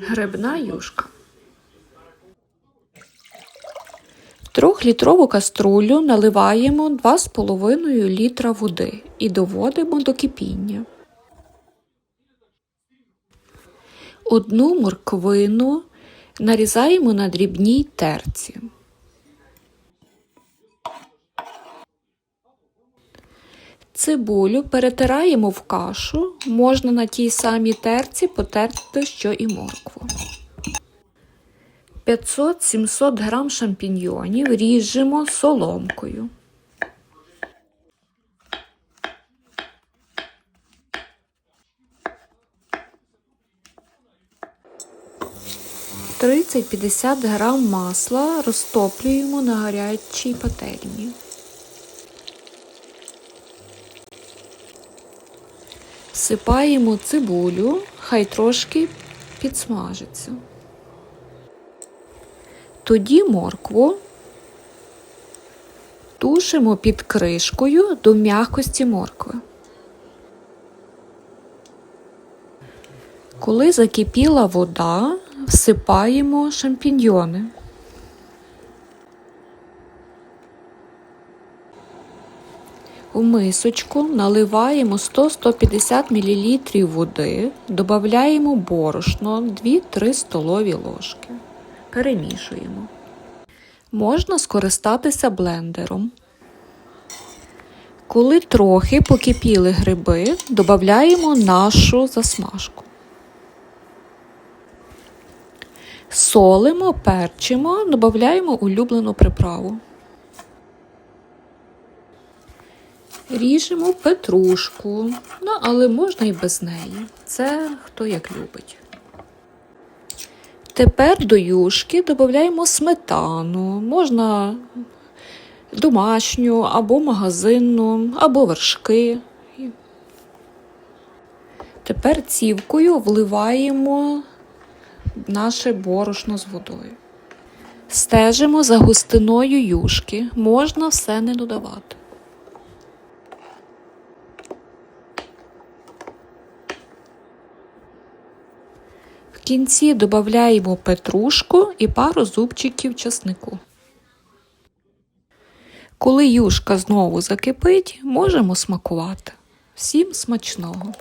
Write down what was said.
Грибна юшка. В трьохлітрову каструлю наливаємо 2,5 літра води і доводимо до кипіння. Одну морквину нарізаємо на дрібній терці. Цибулю перетираємо в кашу, можна на тій самій терці потерти, що і моркву. 500-700 грам шампіньйонів ріжемо соломкою. Тридцять-п'ятдесят грам масла розтоплюємо на гарячій пательні. Всипаємо цибулю, хай трошки підсмажиться. Тоді моркву тушимо під кришкою до м'якості моркви. Коли закипіла вода, всипаємо шампіньйони. У мисочку наливаємо 100-150 мл води, додаємо борошно 2-3 столові ложки. Перемішуємо. Можна скористатися блендером. Коли трохи покипіли гриби, додаємо нашу засмажку. Солимо, перчимо, додаємо улюблену приправу. Ріжемо петрушку, ну, але можна і без неї. Це хто як любить. Тепер до юшки додаємо сметану, можна домашню, або магазинну, або вершки. Тепер цівкою вливаємо наше борошно з водою. Стежимо за густиною юшки, можна все не додавати. В кінці додаємо петрушку і пару зубчиків часнику. Коли юшка знову закипить, можемо смакувати. Всім смачного!